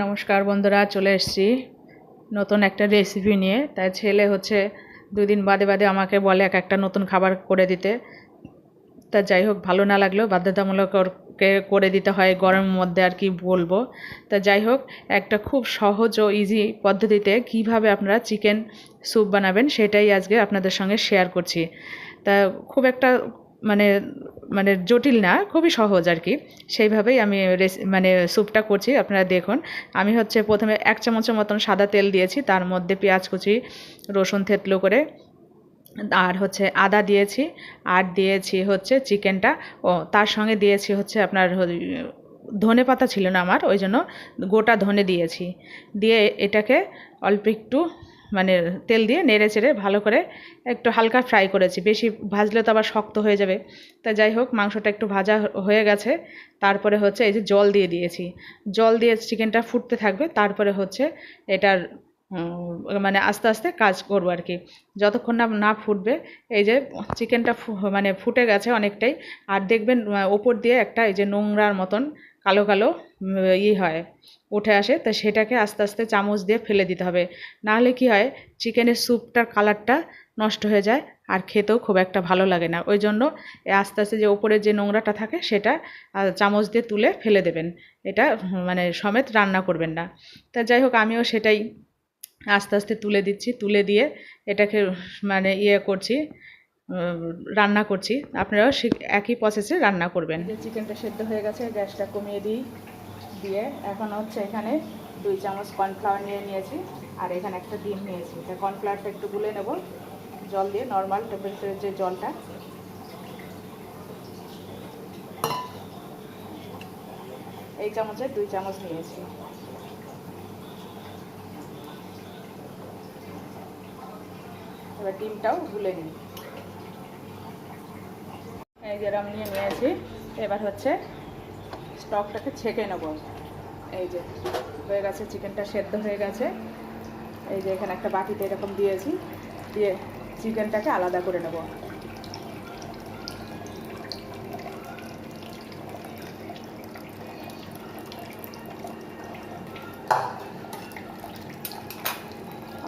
নমস্কার বন্ধুরা, চলে এসেছি নতুন একটা রেসিপি নিয়ে। তাই ছেলে হচ্ছে দুই দিন বাদে বাদে আমাকে বলে এক একটা নতুন খাবার করে দিতে। তা যাই হোক, ভালো না লাগলেও বাধ্যতামূলক করে দিতে হয়, গরমের মধ্যে আর কি বলব। তা যাই হোক, একটা খুব সহজ ও ইজি পদ্ধতিতে কীভাবে আপনারা চিকেন স্যুপ বানাবেন সেটাই আজকে আপনাদের সঙ্গে শেয়ার করছি। তা খুব একটা মানে মানে জটিল না, খুবই সহজ আর কি। সেইভাবেই আমি মানে স্যুপটা করছি, আপনারা দেখুন। আমি হচ্ছে প্রথমে এক চামচের মতন সাদা তেল দিয়েছি, তার মধ্যে পেঁয়াজ কুচি, রসুন থেতলো করে আর হচ্ছে আদা দিয়েছি, আর দিয়েছি হচ্ছে চিকেনটা। ও, তার সঙ্গে দিয়েছি হচ্ছে আপনার ধনে পাতা ছিল না আমার, ওই জন্য গোটা ধনে দিয়েছি। দিয়ে এটাকে অল্প একটু মানে তেল দিয়ে নেড়ে চেড়ে ভালো করে একটু হালকা ফ্রাই করেছি। বেশি ভাজলে তো আবার শক্ত হয়ে যাবে। তা যাই হোক, মাংসটা একটু ভাজা হয়ে গেছে। তারপরে হচ্ছে এই যে জল দিয়ে দিয়েছি। জল দিয়ে চিকেনটা ফুটতে থাকবে। তারপরে হচ্ছে এটার মানে আস্তে আস্তে কাজ করব আর কি যতক্ষণ না না ফুটবে, এই যে চিকেনটা মানে ফুটে গেছে অনেকটাই, আর দেখবেন ওপর দিয়ে একটা এই যে নোংরার মতন কালো কালো ই হয়, উঠে আসে, তো সেটাকে আস্তে আস্তে চামচ দিয়ে ফেলে দিতে হবে। নাহলে কি হয়, চিকেনের স্যুপটার কালারটা নষ্ট হয়ে যায়, আর খেতেও খুব একটা ভালো লাগে না। ওই জন্য আস্তে আস্তে যে ওপরে যে নোংরাটা থাকে, সেটা চামচ দিয়ে তুলে ফেলে দেবেন। এটা মানে সমেত রান্না করবেন না। তা যাই হোক, আমিও সেটাই আস্তে আস্তে তুলে দিচ্ছি, তুলে দিয়ে এটাকে মানে ইয়ে করছি রান্না করছি। আপনারাও একই প্রসেসে রান্না করবেন। চিকেনটা সেদ্ধ হয়ে গেছে, গ্যাসটা কমিয়ে দিই, দিয়ে এখন হচ্ছে এখানে দুই চামচ কর্নফ্লাওয়ার নিয়ে নিয়েছি, আর এখানে একটা ডিম নিয়েছি। তা কর্নফ্লাওয়ারটা একটু গুলে নেব, জল দিয়ে নর্মাল টেম্পারেচারের যে জলটা। এই চামচে দুই চামচ নিয়েছি। এবার ডিমটাও গুলে। নিই এই যে আমি নিয়ে নিয়েছি এবার হচ্ছে স্টকটাকে ছেঁকে নেব। এই যে, হয়ে গেছে, চিকেনটা সেদ্ধ হয়ে গেছে। এই যে এখানে একটা বাটিতে এরকম দিয়েছি, দিয়ে চিকেনটাকে আলাদা করে নেব।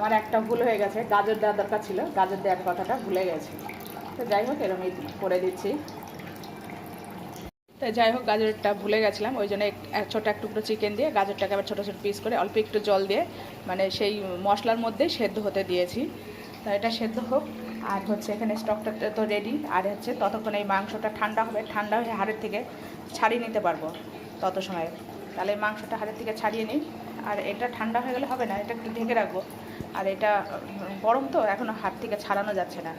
আমার একটা ভুল হয়ে গেছে, গাজর দেওয়ার দরকার ছিল, গাজর দেওয়ার কথাটা ভুলে গেছে। তো যাই হোক এরকমই করে দিচ্ছি। তো যাই হোক, গাজরটা ভুলে গেছিলাম, ওই জন্য ছোটো এক টুকরো চিকেন দিয়ে গাজরটাকে আবার ছোটো ছোটো পিস করে অল্প একটু জল দিয়ে মানে সেই মশলার মধ্যে সেদ্ধ হতে দিয়েছি। তো এটা সেদ্ধ হোক, আর হচ্ছে এখানে স্টকটা তো রেডি আর হচ্ছে ততক্ষণ এই মাংসটা ঠান্ডা হবে, ঠান্ডা হয়ে হাড়ের থেকে ছাড়িয়ে নিতে পারব তত সময়। তাহলে মাংসটা হাড়ের থেকে ছাড়িয়ে নিই, আর এটা ঠান্ডা হয়ে গেলে হবে না, এটা একটু ঢেকে রাখব। আর এটা গরম তো এখনও হাত থেকে ছাড়ানো যাচ্ছে না।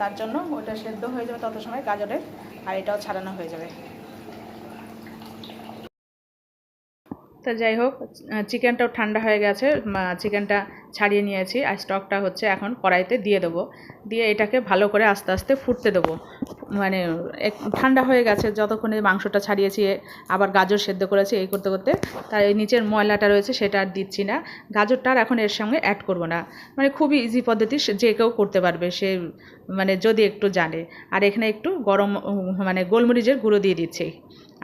তার জন্য ওটা সেদ্ধ হয়ে যাবে তত সময় গাজরের, আর এটাও ছাড়ানো হয়ে যাবে। তো যাই হোক চিকেনটাও ঠান্ডা হয়ে গেছে চিকেনটা ছাড়িয়ে নিয়েছি, আর স্টকটা হচ্ছে এখন কড়াইতে দিয়ে দেবো। দিয়ে এটাকে ভালো করে আস্তে আস্তে ফুটতে দেবো। মানে ঠান্ডা হয়ে গেছে, যতক্ষণে মাংসটা ছাড়িয়েছি আবার গাজর সেদ্ধ করেছি, এই করতে করতে তার এই নিচের ময়লাটা রয়েছে, সেটা আর দিচ্ছি না। গাজরটা এখন এর সঙ্গে অ্যাড করব না। মানে খুবই ইজি পদ্ধতি যে কেউ করতে পারবে, সে মানে যদি একটু জানে। আর এখানে একটু গরম মানে গোলমরিচের গুঁড়ো দিয়ে দিচ্ছি।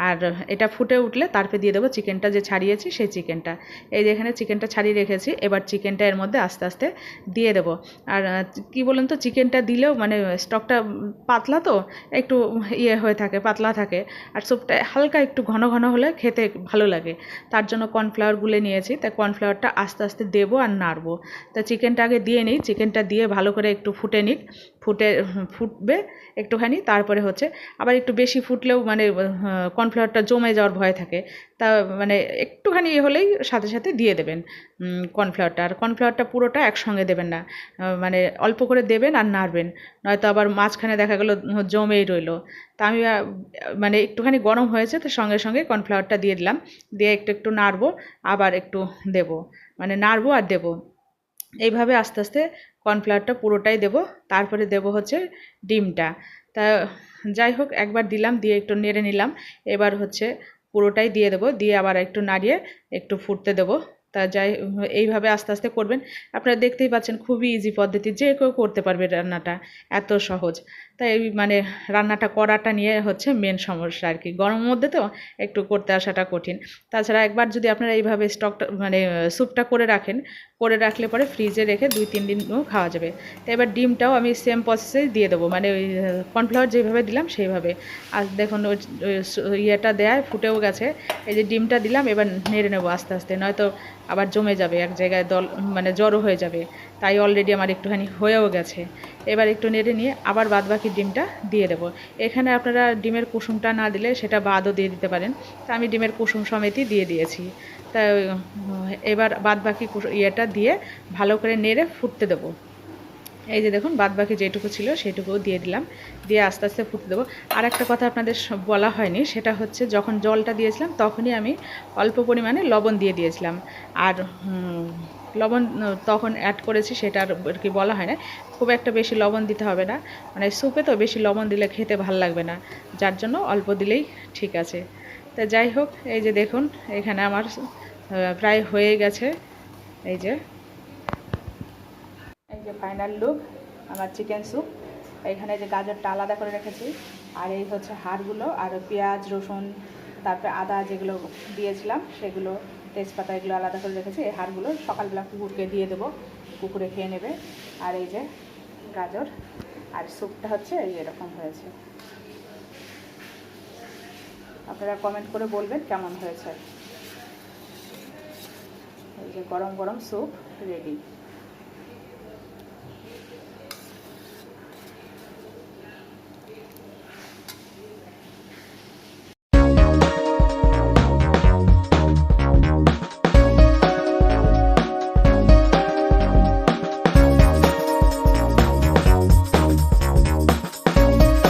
আর এটা ফুটে উঠলে তারপরে দিয়ে দেবো চিকেনটা যে ছাড়িয়েছি সেই চিকেনটা। এই যে এখানে চিকেনটা ছাড়িয়ে রেখেছি, এবার চিকেনটা এর মধ্যে আস্তে আস্তে দিয়ে দেবো। আর কি বলুন তো, চিকেনটা দিলেও মানে স্টকটা পাতলা তো, একটু ইয়ে হয়ে থাকে, পাতলা থাকে। আর স্যুপটা হালকা একটু ঘন ঘন হলে খেতে ভালো লাগে। তার জন্য কর্নফ্লাওয়ার গুলে নিয়েছি তাই কর্নফ্লাওয়ারটা আস্তে আস্তে দেবো আর নাড়বো। তা চিকেনটা আগে দিয়ে নিই, চিকেনটা দিয়ে ভালো করে একটু ফুটে নিক। ফুটে, ফুটবে একটুখানি, তারপরে হচ্ছে, আবার একটু বেশি ফুটলেও মানে কর্নফ্লাওয়ারটা জমে যাওয়ার ভয় থাকে, তা মানে একটুখানি ইয়ে হলেই সাথে সাথে দিয়ে দেবেন কর্নফ্লাওয়ারটা আর কর্নফ্লাওয়ারটা পুরোটা একসঙ্গে দেবেন না মানে অল্প করে দেবেন আর নাড়বেন। নয়তো আবার মাঝখানে দেখা গেলো জমেই রইল। তা আমি মানে একটুখানি গরম হয়েছে, তো সঙ্গে সঙ্গে কর্নফ্লাওয়ারটা দিয়ে দিলাম। দিয়ে একটু একটু নাড়বো, আবার একটু দেবো। মানে নাড়বো আর দেবো। এইভাবে আস্তে আস্তে কর্নফ্লাওয়ারটা পুরোটাই দেব। তারপরে দেব হচ্ছে ডিমটা। তা যাই হোক, একবার দিলাম, দিয়ে একটু নেড়ে নিলাম। এবার হচ্ছে পুরোটাই দিয়ে দেবো, দিয়ে আবার একটু নাড়িয়ে একটু ফুটতে দেবো। তা যাই, এইভাবে আস্তে আস্তে করবেন। আপনারা দেখতেই পাচ্ছেন খুবই ইজি পদ্ধতি, যে কেউ করতে পারবে রান্নাটা, এত সহজ। তাই মানে রান্নাটা করাটা নিয়ে হচ্ছে মেন সমস্যা আর কি। গরমের মধ্যে তো একটু করতে আসাটা কঠিন। তাছাড়া একবার যদি আপনারা এইভাবে স্টকটা মানে স্যুপটা করে রাখেন, করে রাখলে পরে ফ্রিজে রেখে দুই, তিন দিনও খাওয়া যাবে। তো এবার ডিমটাও আমি সেম প্রসেসেই দিয়ে দেবো। মানে ওই কর্নফ্লাওয়ার যেভাবে দিলাম সেইভাবে। আর দেখুন ওই ইয়েটা দেয় ফুটেও গেছে। এই যে ডিমটা দিলাম, এবার নেড়ে নেব আস্তে আস্তে। নয়তো আবার জমে যাবে, এক জায়গায় দল মানে জড়ো হয়ে যাবে। তাই অলরেডি আমার একটুখানি হয়েও গেছে। এবার একটু নেড়ে নিয়ে আবার বাদ বাকি ডিমটা দিয়ে দেবো। এখানে আপনারা ডিমের কুসুমটা না দিলে সেটা বাদও দিয়ে দিতে পারেন। তা আমি ডিমের কুসুম সমেতই দিয়ে দিয়েছি। তা এবার বাদ বাকি ইয়েটা দিয়ে ভালো করে নেড়ে ফুটতে দেবো। এই যে দেখুন বাদ বাকি যেটুকু ছিল সেটুকুও দিয়ে দিলাম। দিয়ে আস্তে আস্তে ফুটতে দেবো। আর একটা কথা আপনাদের বলা হয়নি, সেটা হচ্ছে যখন জলটা দিয়েছিলাম তখনই আমি অল্প পরিমাণে লবণ দিয়ে দিয়েছিলাম। আর লবণ তখন অ্যাড করেছি, সেটা আর কি বলা হয় না। খুব একটা বেশি লবণ দিতে হবে না। মানে স্যুপে তো বেশি লবণ দিলে খেতে ভালো লাগবে না। যার জন্য অল্প দিলেই ঠিক আছে। তা যাই হোক, এই যে দেখুন, এখানে আমার প্রায় হয়ে গেছে। এই যে এই যে ফাইনাল লুক আমার চিকেন স্যুপ এখানে যে গাজরটা আলাদা করে রেখেছি, আর এই হচ্ছে হাড়গুলো, আর পেঁয়াজ, রসুন তারপরে আদা যেগুলো দিয়েছিলাম, সেগুলো তেজপাতা এগুলো আলাদা করে রেখেছি, এই হাড়গুলো সকালবেলা কুকুরকে দিয়ে দেবো, কুকুরে খেয়ে নেবে। আর এই যে গাজর, আর স্যুপটা হচ্ছে এই এরকম হয়েছে। আপনারা কমেন্ট করে বলবেন কেমন হয়েছে। এই যে গরম গরম স্যুপ রেডি